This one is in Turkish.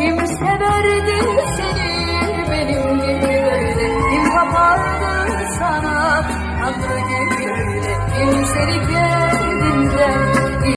Kim severdi seni benim gibi böyle? Kim kapardı sana? Tanrı gibi öyle Kim seni